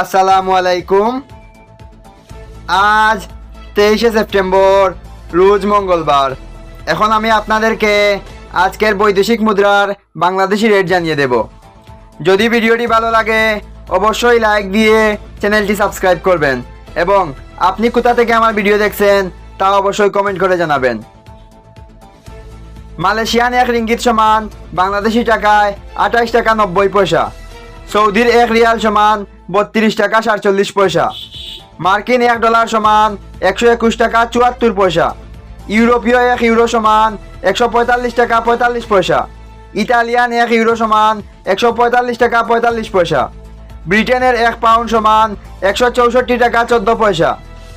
আসসালামু আলাইকুম। আজ তেইশে সেপ্টেম্বর, রোজ মঙ্গলবার। এখন আমি আপনাদেরকে আজকের বৈদেশিক মুদ্রার বাংলাদেশি রেট জানিয়ে দেব। যদি ভিডিওটি ভালো লাগে, অবশ্যই লাইক দিয়ে চ্যানেলটি সাবস্ক্রাইব করবেন এবং আপনি কোথা থেকে আমার ভিডিও দেখছেন, তা অবশ্যই কমেন্ট করে জানাবেন। মালয়েশিয়ান এক রিঙ্গিত সমান বাংলাদেশি টাকায় আঠাইশ টাকা নব্বই পয়সা। সৌদির এক রিয়াল সমান বত্রিশ টাকা সাতচল্লিশ পয়সা। মার্কিন এক ডলার সমান একশো একুশ টাকা চুয়াত্তর পয়সা। ইউরোপীয় এক ইউরো সমান একশো পঁয়তাল্লিশ টাকা পঁয়তাল্লিশ পয়সা। ইতালিয়ান এক ইউরো সমান একশো পঁয়তাল্লিশ টাকা পঁয়তাল্লিশ পয়সা। ব্রিটেনের এক পাউন্ড সমান একশো চৌষট্টি টাকা চোদ্দ পয়সা।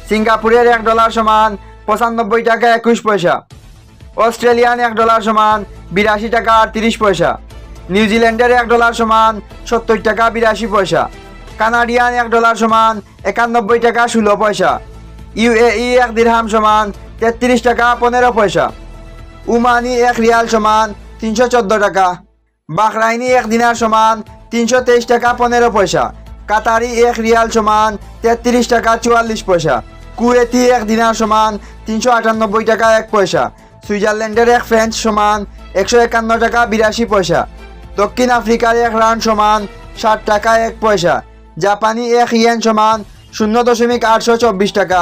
সিঙ্গাপুরের এক ডলার সমান পঁচানব্বই টাকা একুশ পয়সা। অস্ট্রেলিয়ান এক ডলার সমান বিরাশি টাকা আটত্রিশ পয়সা। নিউজিল্যান্ডের এক ডলার সমান সত্তর টাকা বিরাশি পয়সা। কানাডিয়ান এক ডলার সমান একানব্বই টাকা ষোলো পয়সা। ইউএই এক দিরহাম সমান তেত্রিশ টাকা পনেরো পয়সা। উমানি এক রিয়াল সমান তিনশো চোদ্দ টাকা। বাহরাইনি এক দিনার সমান তিনশো তেইশ টাকা পনেরো পয়সা। কাতারি এক রিয়াল সমান তেত্রিশ টাকা চুয়াল্লিশ পয়সা। কুয়েতি এক দিনার সমান তিনশো আটানব্বই টাকা এক পয়সা। সুইজারল্যান্ডের এক ফ্রেঞ্চ সমান একশো একান্ন টাকা বিরাশি পয়সা। দক্ষিণ আফ্রিকার এক রান সমান ষাট টাকা এক পয়সা। জাপানি এক ইয়েন সমান শূন্য দশমিক আটশো চব্বিশ টাকা।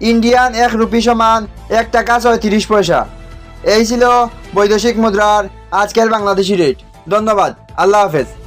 ইন্ডিয়ান এক রুপি সমান এক টাকা ছয়ত্রিশ পয়সা। এই ছিল বৈদেশিক মুদ্রার আজকের বাংলাদেশি রেট। ধন্যবাদ। আল্লাহ হাফেজ।